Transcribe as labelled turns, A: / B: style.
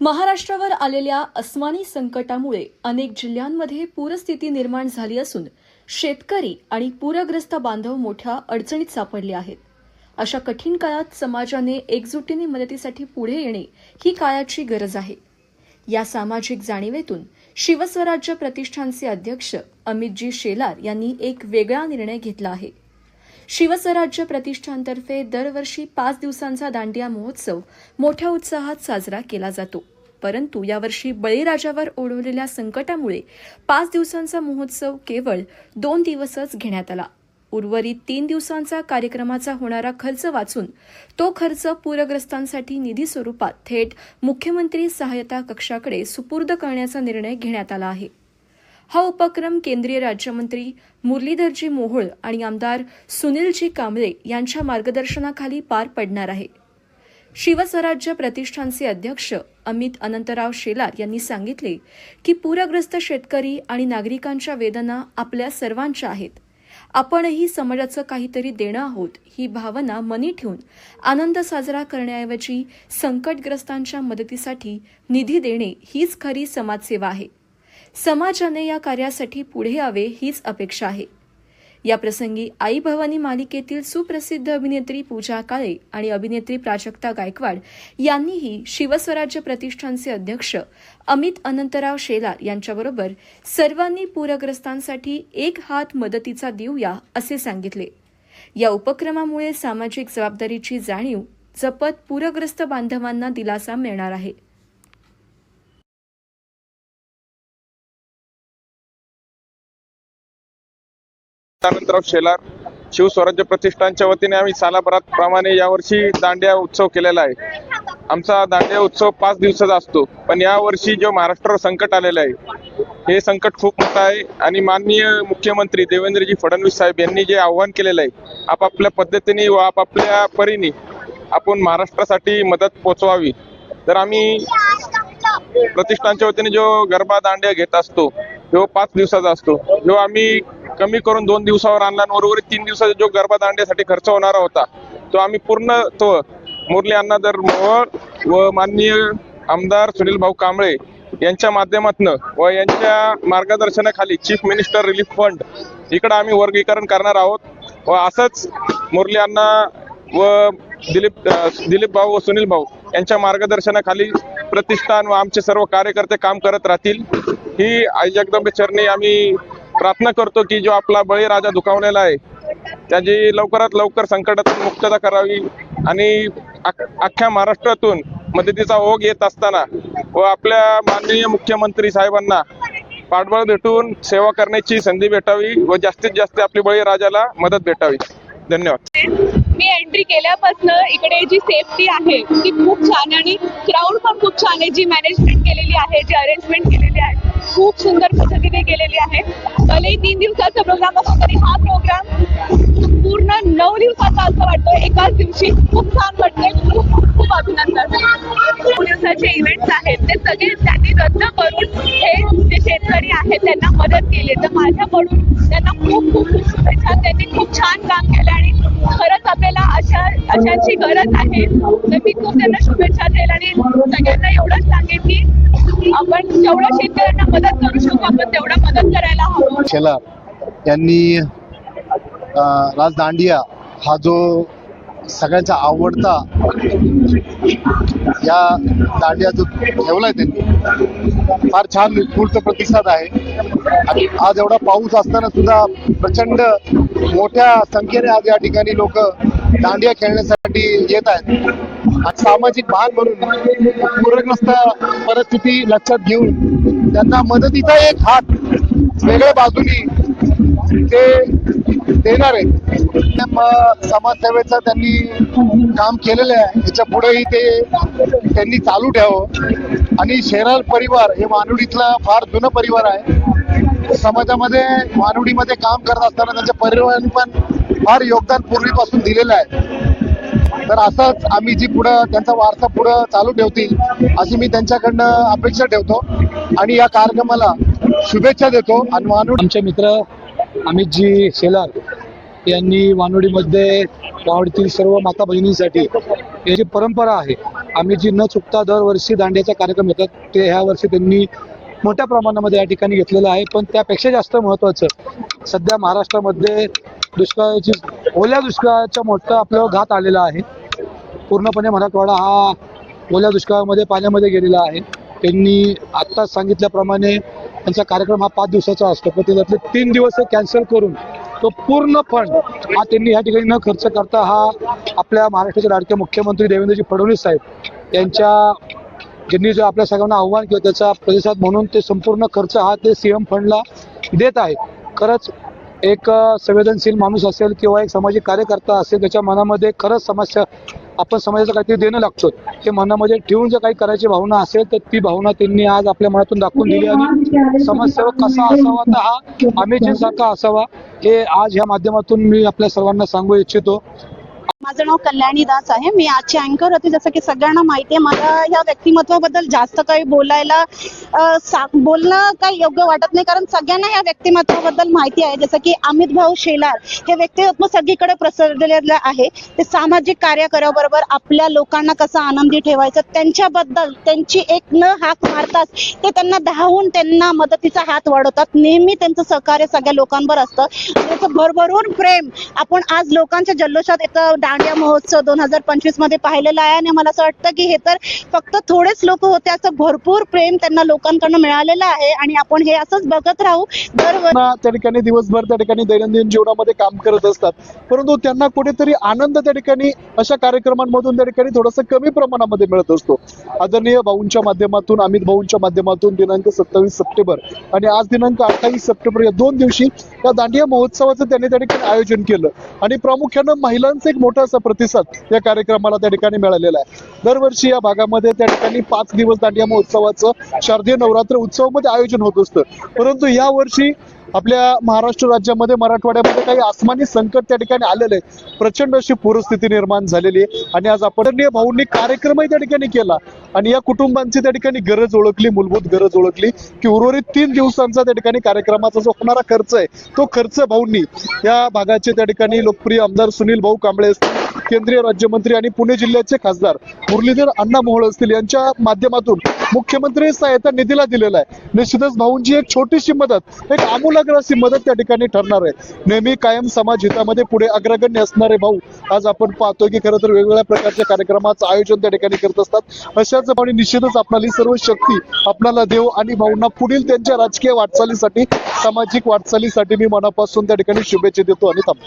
A: महाराष्ट्रावर आलेल्या अस्मानी संकटामुळे अनेक जिल्ह्यांमध्ये पूरस्थिती निर्माण झाली असून शेतकरी आणि पूरग्रस्त बांधव मोठ्या अडचणीत सापडले आहेत. अशा कठीण काळात समाजाने एकजुटीने मदतीसाठी पुढे येणे ही काळाची गरज आहे. या सामाजिक जाणीवेतून शिवस्वराज्य प्रतिष्ठानचे अध्यक्ष अमितजी शेलार यांनी एक वेगळा निर्णय घेतला आहे. शिवस्वराज्य प्रतिष्ठानतर्फे दरवर्षी पाच दिवसांचा दांडिया महोत्सव मोठ्या उत्साहात साजरा केला जातो. परंतु यावर्षी बळीराजावर ओढवलेल्या संकटामुळे पाच दिवसांचा महोत्सव केवळ दोन दिवसच घेण्यात आला. उर्वरित तीन दिवसांचा कार्यक्रमाचा होणारा खर्च वाचून तो खर्च पूरग्रस्तांसाठी निधी स्वरूपात थेट मुख्यमंत्री सहायता कक्षाकडे सुपूर्द करण्याचा निर्णय घेण्यात आला आहे. हा उपक्रम केंद्रीय राज्यमंत्री मुरलीधरजी मोहोळ आणि आमदार सुनीलजी कांबळे यांच्या मार्गदर्शनाखाली पार पडणार आहे. शिवस्वराज्य प्रतिष्ठानचे अध्यक्ष अमित अनंतराव शेलार यांनी सांगितले की पूरग्रस्त शेतकरी आणि नागरिकांच्या वेदना आपल्या सर्वांच्या आहेत. आपणही समाजाचं काहीतरी देणं आहोत ही भावना मनी ठेवून आनंद साजरा करण्याऐवजी संकटग्रस्तांच्या मदतीसाठी निधी देणे हीच खरी समाजसेवा आहे. समाजाने या कार्यासाठी पुढे यावे हीच अपेक्षा आहे. या प्रसंगी आई भवानी मालिकेतील सुप्रसिद्ध अभिनेत्री पूजा काळे आणि अभिनेत्री प्राजक्ता गायकवाड यांनीही शिवस्वराज्य प्रतिष्ठानचे अध्यक्ष अमित अनंतराव शेलार यांच्याबरोबर सर्वांनी पूरग्रस्तांसाठी एक हात मदतीचा देऊया असे सांगितले. या उपक्रमामुळे सामाजिक जबाबदारीची जाणीव जपत पूरग्रस्त बांधवांना दिलासा मिळणार आहे.
B: अनंतराव शेलार शिवस्वराज्य प्रतिष्ठानच्या वतीने आम्ही सालाभरात प्रमाणे यावर्षी दांडिया उत्सव केलेला आहे. आमचा दांडिया उत्सव पाच दिवसाचा असतो पण यावर्षी जो महाराष्ट्रावर संकट आलेलं आहे हे संकट खूप मोठं आहे. आणि माननीय मुख्यमंत्री देवेंद्रजी फडणवीस साहेब यांनी जे आव्हान केलेलं आहे आपापल्या पद्धतीने व आपापल्या परीने आपण महाराष्ट्रासाठी मदत पोचवावी. तर आम्ही प्रतिष्ठानच्या वतीने जो गरबा दांडिया घेत असतो तो पाच दिवसाचा असतो. जो आम्ही कमी करून दोन दिवसावर आणला आणि उर्वरित तीन दिवसाचा जो गरबा दांड्यासाठी खर्च होणारा होता तो आम्ही पूर्ण तो मुरली अण्णादर मोहोळ व माननीय आमदार सुनील भाऊ कांबळे यांच्या माध्यमातून व यांच्या मार्गदर्शनाखाली चीफ मिनिस्टर रिलीफ फंड इकडं आम्ही वर्गीकरण करणार आहोत. व असंच मुरली अण्णा व दिलीप दिलीप भाऊ व सुनील भाऊ यांच्या मार्गदर्शनाखाली प्रतिष्ठान व आमचे सर्व कार्यकर्ते काम करत राहतील. ही आई जगदंबे चरणी आम्ही प्रार्थना करतो की जो आपला बळीराजा दुखावलेला आहे त्याची लवकरात लवकर संकटातून मुक्तता करावी आणि अख्ख्या महाराष्ट्रातून मदतीचा ओघ येत असताना व आपल्या माननीय मुख्यमंत्री साहेबांना पाठबळ भेटून सेवा करण्याची संधी भेटावी व जास्तीत जास्त आपली बळीराजाला मदत भेटावी. धन्यवाद.
C: मी एंट्री केल्यापासून इकडे जी सेफ्टी आहे ती खूप छान आणि क्राऊड पण खूप छान आहे. जी मॅनेजमेंट केलेली आहे जी अरेंजमेंट केलेली आहे खूप सुंदर पद्धतीने केलेली आहे. भलेही तीन दिवसाचा प्रोग्राम असतो तरी हा प्रोग्राम पूर्ण नऊ दिवसाचा असं वाटतं एकाच दिवशी खूप छान वाटतंय. खूप खूप अभिनंदन. नऊ दिवसाचे इव्हेंट्स आहेत. ते सगळे त्यांनी रद्द करून हे अधिकारी आहेत त्यांना मदत केली. तर माझ्याकडून त्यांना खूप खूप शुभेच्छा. त्यांनी खूप छान काम केलं आणि खरंच आपल्याला अशा अशाची गरज आहे. तर मी खूप त्यांना शुभेच्छा देईल आणि सगळ्यांना एवढंच सांगेन की आपण जेवढं शेतकऱ्यांना मदत करू शकू आपण तेवढं मदत करायला हवं.
D: शेलार यांनी राज दांडिया हा जो सगळ्यांचा आवडता या दांडिया जो ठेवलाय त्यांनी फार छान उत्स्फूर्त प्रतिसाद आहे. आणि आज एवढा पाऊस असताना सुद्धा प्रचंड मोठ्या संख्येने आज या ठिकाणी लोक दांडिया खेळण्यासाठी येत आहेत. आणि सामाजिक भान म्हणून पूरग्रस्त परिस्थिती लक्षात घेऊन त्यांना मदतीचा एक हात वेगळ्या बाजूनी ते देणार आहेत मग समाजसेवेचं त्यांनी काम केलेलं आहे. याच्या पुढेही ते त्यांनी चालू ठेवावं. आणि शेराल परिवार हे मानुडीतला फार जुनं परिवार आहे. समाजामध्ये मानुडीमध्ये काम करत असताना त्यांच्या परिवाराने पण फार योगदान पूर्वीपासून दिलेलं आहे. तर असंच आम्ही जी पुढं त्यांचा वारसा पुढं चालू ठेवतील अशी मी त्यांच्याकडनं अपेक्षा ठेवतो. आणि या कार्यक्रमाला शुभेच्छा देतो. आणि मानुड
E: आमचे मित्र अमितजी शेलार यांनी वानोडीमध्ये वावडीतील सर्व माता बहिणींसाठी याची परंपरा आहे आम्ही जी न चुकता दरवर्षी दांड्याचा कार्यक्रम घेतात ते ह्या वर्षी त्यांनी मोठ्या प्रमाणामध्ये या ठिकाणी घेतलेलं आहे. पण त्यापेक्षा जास्त महत्त्वाचं सध्या महाराष्ट्रामध्ये दुष्काळाची ओल्या दुष्काळाचा मोठा आपल्यावर घात आलेला आहे. पूर्णपणे मराठवाडा हा ओल्या दुष्काळामध्ये पाण्यामध्ये गेलेला आहे. त्यांनी आत्ताच सांगितल्याप्रमाणे त्यांचा कार्यक्रम हा पाच दिवसाचा असतो पण त्याच्यातले तीन दिवस कॅन्सल करून तो पूर्ण फंड हा त्यांनी ह्या ठिकाणी न खर्च करता हा आपल्या महाराष्ट्राचे लाडके मुख्यमंत्री देवेंद्रजी फडणवीस साहेब यांच्या ज्यांनी जो आपल्या सगळ्यांना आव्हान केलं त्याचा प्रतिसाद म्हणून ते संपूर्ण खर्च हा ते सीएम फंडला देत आहे खरंच एक संवेदनशील माणूस असेल किंवा एक सामाजिक कार्यकर्ता असेल त्याच्या मनामध्ये खरंच समस्या आपण समाजाचं काहीतरी देणं लागतो हे मनामध्ये ठेवून जर काही करायची भावना असेल तर ती भावना त्यांनी आज आपल्या मनातून दाखवून दिली आणि समाजसेवक कसा असावा तर हा अमेजिंगसारखा असावा. हे आज ह्या माध्यमातून मी आपल्या सर्वांना सांगू इच्छितो.
F: माझं नाव कल्याणी दास आहे. मी आजची अँकर होते. जसं की सगळ्यांना माहिती आहे मला ह्या व्यक्तिमत्वाबद्दल जास्त काही बोलायला बोलणं काही योग्य वाटत नाही. कारण सगळ्यांना या व्यक्तिमत्वाबद्दल माहिती आहे. जसं की अमित भाऊ शेलार हे व्यक्तिमत्व सगळीकडे प्रसरलेलं आहे. ते सामाजिक कार्याबरोबर आपल्या लोकांना कसं आनंदी ठेवायचं त्यांच्याबद्दल त्यांची एक न हाक मारताच ते त्यांना धावून त्यांना मदतीचा हात वाढवतात. नेहमी त्यांचं सहकार्य सगळ्या लोकांवर असतं. त्याचं भरभरून प्रेम आपण आज लोकांच्या जल्लोषात येतं दांडिया महोत्सव दोन हजार पंचवीसमध्ये पाहिलेला आहे आणि मला असं वाटतं की हे तर फक्त थोडेच लोक होते असं भरपूर प्रेम त्यांना लोकांकडनं मिळालेलं आहे आणि आपण हे असंच बघत राहू. दरवर्षी
G: त्या ठिकाणी दिवसभर त्या ठिकाणी दैनंदिन जीवनामध्ये काम करत असतात. परंतु त्यांना कुठेतरी आनंद त्या ठिकाणी अशा कार्यक्रमांमधून त्या ठिकाणी थोडस कमी प्रमाणामध्ये मिळत असतो. आदरणीय भाऊंच्या माध्यमातून अमित भाऊंच्या माध्यमातून दिनांक सत्तावीस सप्टेंबर आणि आज दिनांक अठ्ठावीस सप्टेंबर या दोन दिवशी या दांडिया महोत्सवाचं त्यांनी त्या ठिकाणी आयोजन केलं. आणि प्रामुख्यानं महिलांचं एक मोठं असा प्रतिसाद या कार्यक्रमाला त्या ठिकाणी मिळालेला आहे. दरवर्षी या भागामध्ये त्या ठिकाणी पाच दिवस दांडिया महोत्सवाचं शारदीय नवरात्र उत्सवामध्ये आयोजन होत असतं. परंतु या वर्षी आपल्या महाराष्ट्र राज्यामध्ये मराठवाड्यामध्ये काही आसमानी संकट त्या ठिकाणी आलेलं आहे. प्रचंड अशी पूरस्थिती निर्माण झालेली आहे. आणि आज आपण भाऊंनी कार्यक्रमही त्या ठिकाणी केला. आणि या कुटुंबांची त्या ठिकाणी गरज ओळखली मूलभूत गरज ओळखली की उर्वरित तीन दिवसांचा त्या ठिकाणी कार्यक्रमाचा जो होणारा खर्च आहे तो खर्च भाऊंनी या भागाचे त्या ठिकाणी लोकप्रिय आमदार सुनील भाऊ कांबळे असतील केंद्रीय राज्यमंत्री आणि पुणे जिल्ह्याचे खासदार मुरलीधर अण्णा मोहोळ असतील यांच्या माध्यमातून मुख्यमंत्री सहायता निधीला दिलेला आहे. निश्चितच भाऊंची एक छोटीशी मदत एक आमूलाग्र अशी मदत त्या ठिकाणी ठरणार आहे. नेहमी कायम समाज हितामध्ये पुढे अग्रगण्य असणारे भाऊ आज आपण पाहतोय की खरं तर वेगवेगळ्या प्रकारच्या कार्यक्रमाचं आयोजन त्या ठिकाणी करत असतात. अशाच आणि निश्चितच आपणाली सर्व शक्ती आपणाला देव आणि भाऊंना पुढील त्यांच्या राजकीय वाटचालीसाठी सामाजिक वाटचालीसाठी मी मनापासून त्या ठिकाणी शुभेच्छा देतो आणि थांबतो.